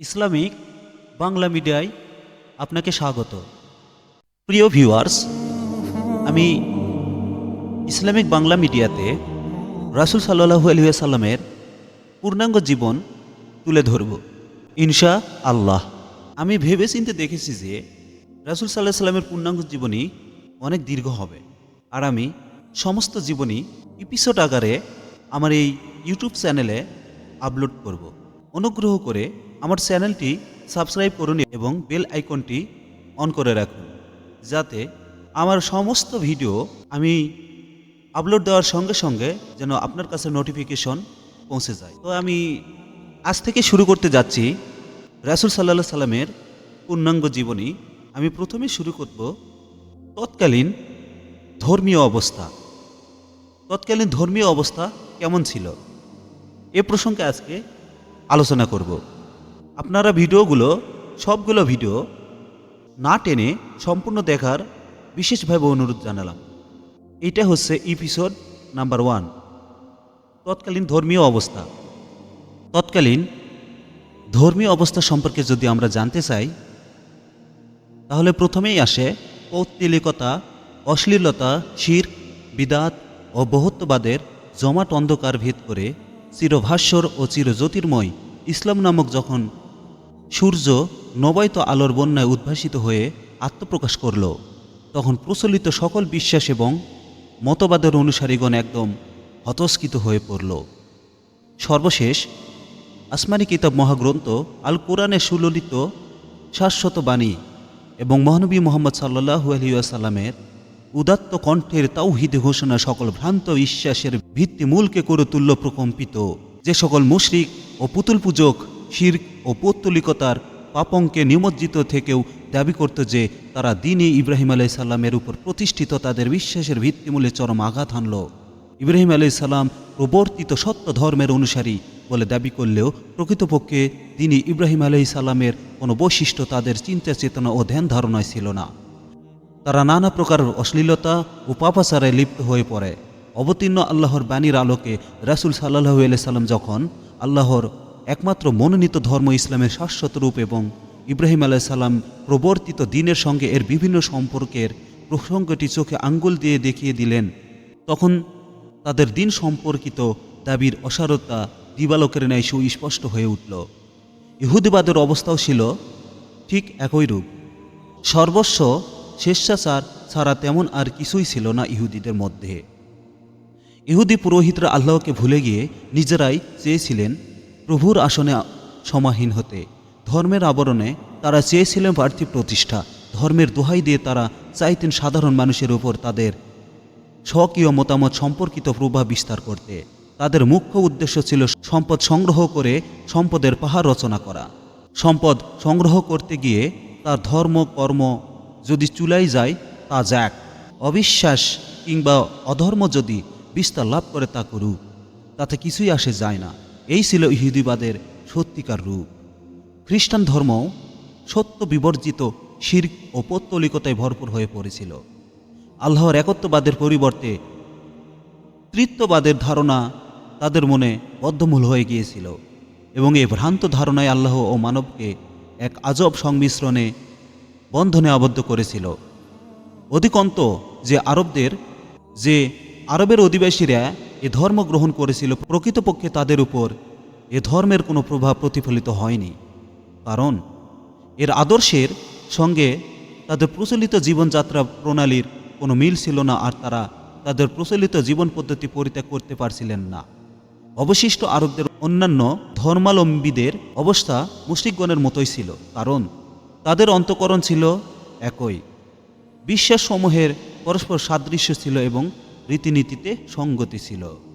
Islamic Bangla মিডিয়ায় আপনাকে স্বাগত। প্রিয় ভিউয়ার্স, আমি ইসলামিক বাংলা মিডিয়াতে রাসুল সাল্লাহু আলহিসাল্লামের পূর্ণাঙ্গ জীবন তুলে ধরব, ইনশা আল্লাহ। আমি ভেবে চিনতে দেখেছি যে রাসুল সাল্লাহ সাল্লামের পূর্ণাঙ্গ জীবনী অনেক দীর্ঘ হবে আর আমি সমস্ত জীবনী এপিসোড আকারে আমার এই ইউটিউব চ্যানেলে আপলোড করব। অনুগ্রহ করে আমার চ্যানেলটি সাবস্ক্রাইব করুন এবং বেল আইকনটি অন করে রাখুন, যাতে আমার সমস্ত ভিডিও আমি আপলোড দেওয়ার সঙ্গে সঙ্গে যেন আপনার কাছে নোটিফিকেশন পৌঁছে যায়। তো আমি আজ থেকে শুরু করতে যাচ্ছি রাসুল সাল্লাহ সাল্লামের পূর্ণাঙ্গ জীবনী। আমি প্রথমে শুরু করব তৎকালীন ধর্মীয় অবস্থা। তৎকালীন ধর্মীয় অবস্থা কেমন ছিল? এ প্রসঙ্গে আজকে আলোচনা করব। আপনারা ভিডিওগুলো, সবগুলো ভিডিও না টেনে সম্পূর্ণ দেখার বিশেষভাবে অনুরোধ জানালাম। এটা হচ্ছে এপিসোড নাম্বার ওয়ান তৎকালীন ধর্মীয় অবস্থা। তৎকালীন ধর্মীয় অবস্থা সম্পর্কে যদি আমরা জানতে চাই, তাহলে প্রথমেই আসে পৌত্তিলিকতা, অশ্লীলতা, শির, বিদাত ও বহুত্ববাদের জমাট অন্ধকার ভেদ করে চিরভাস্বর ও চিরজ্যোতির্ময় ইসলাম নামক যখন সূর্য নবয়ত আলোর বন্যায় উদ্ভাসিত হয়ে আত্মপ্রকাশ করল। তখন প্রচলিত সকল বিশ্বাস এবং মতবাদের অনুসারীগণ একদম হতস্কৃত হয়ে পড়ল। সর্বশেষ আসমানি কিতাব মহাগ্রন্থ আল কোরআনে সুললিত শাশ্বত বাণী এবং মহানবী মোহাম্মদ সাল্লাহু আলহিউসাল্লামের উদাত্ত কণ্ঠের তাওহিদ ঘোষণা সকল ভ্রান্ত বিশ্বাসের ভিত্তিমূলকে করে তুল্য প্রকম্পিত। যে সকল মুশরিক ও পুতুল পূজক শির ও পৌত্তলিকতার পাপঙ্কে নিমজ্জিত থেকেও দাবি করত যে, তারা দিনই ইব্রাহিম আলাই সাল্লামের উপর প্রতিষ্ঠিত তাদের বিশ্বাসের ভিত্তিমূলে চরম আঘাত হানল। ইব্রাহিম আলাই সাল্লাম প্রবর্তিত সত্য ধর্মের অনুসারী বলে দাবি করলেও প্রকৃতপক্ষে তিনি ইব্রাহিম আলাই সাল্লামের কোনো বৈশিষ্ট্য তাদের চিন্তা চেতনা ও ধ্যান ধারণায় ছিল না। তারা নানা প্রকার অশ্লীলতা ও পাপাচারে লিপ্ত হয়ে পড়ে। অবতীর্ণ আল্লাহর বাণীর আলোকে রাসুল সাল্লাহু সাল্লাম যখন আল্লাহর একমাত্র মনোনীত ধর্ম ইসলামের শাশ্বত রূপ এবং ইব্রাহিম আলাহ সাল্লাম প্রবর্তিত দিনের সঙ্গে এর বিভিন্ন সম্পর্কের প্রসঙ্গটি চোখে আঙ্গুল দিয়ে দেখিয়ে দিলেন। তখন তাদের দিন সম্পর্কিত দাবির অসারতা দিবালকের ন্যায় সুস্পষ্ট হয়ে উঠল। ইহুদিবাদের অবস্থাও ছিল ঠিক একই রূপ। সর্বস্ব স্বেচ্ছাচার ছাড়া তেমন আর কিছুই ছিল না ইহুদিদের মধ্যে। ইহুদি পুরোহিতরা আল্লাহকে ভুলে গিয়ে নিজেরাই চেয়েছিলেন প্রভুর আসনে সমাহীন হতে। ধর্মের আবরণে তারা চেয়েছিলেন পার্থিব প্রতিষ্ঠা। ধর্মের দোহাই দিয়ে তারা চাইতেন সাধারণ মানুষের উপর তাদের স্বকীয় মতামত সম্পর্কিত প্রভাব বিস্তার করতে। তাদের মুখ্য উদ্দেশ্য ছিল সম্পদ সংগ্রহ করে সম্পদের পাহাড় রচনা করা। সম্পদ সংগ্রহ করতে গিয়ে তার ধর্ম, কর্ম যদি চুলাই যায়, তা যাক। অবিশ্বাস কিংবা অধর্ম যদি বিস্তার লাভ করে তা করুক, তাতে কিছুই আসে যায় না। এই ছিল ইহুদিবাদের সত্যিকার রূপ। খ্রিস্টান ধর্ম সত্য বিবর্জিত শির ও পৌত্তলিকতায় ভরপুর হয়ে পড়েছিল। আল্লাহর একত্ববাদের পরিবর্তে তৃত্ববাদের ধারণা তাদের মনে বদ্ধমূল হয়ে গিয়েছিল এবং এই ভ্রান্ত ধারণায় আল্লাহ ও মানবকে এক আজব সংমিশ্রণে বন্ধনে আবদ্ধ করেছিল। অধিকন্ত যে আরবদের যে আরবের অধিবাসীরা এ ধর্ম গ্রহণ করেছিল প্রকৃতপক্ষে তাদের উপর। এ ধর্মের কোনো প্রভাব প্রতিফলিত হয়নি। কারণ, এর আদর্শের সঙ্গে তাদের প্রচলিত জীবনযাত্রা প্রণালীর কোনো মিল ছিল না আর তারা তাদের প্রচলিত জীবন পদ্ধতি পরিত্যাগ করতে পারছিলেন না। অবশিষ্ট আরবদের অন্যান্য ধর্মালম্বীদের অবস্থা মুসলিকগণের মতোই ছিল। কারণ, তাদের অন্তকরণ ছিল একই। বিশ্বাসসমূহের পরস্পর সাদৃশ্য ছিল এবং রীতিনীতিতে সঙ্গতি ছিল।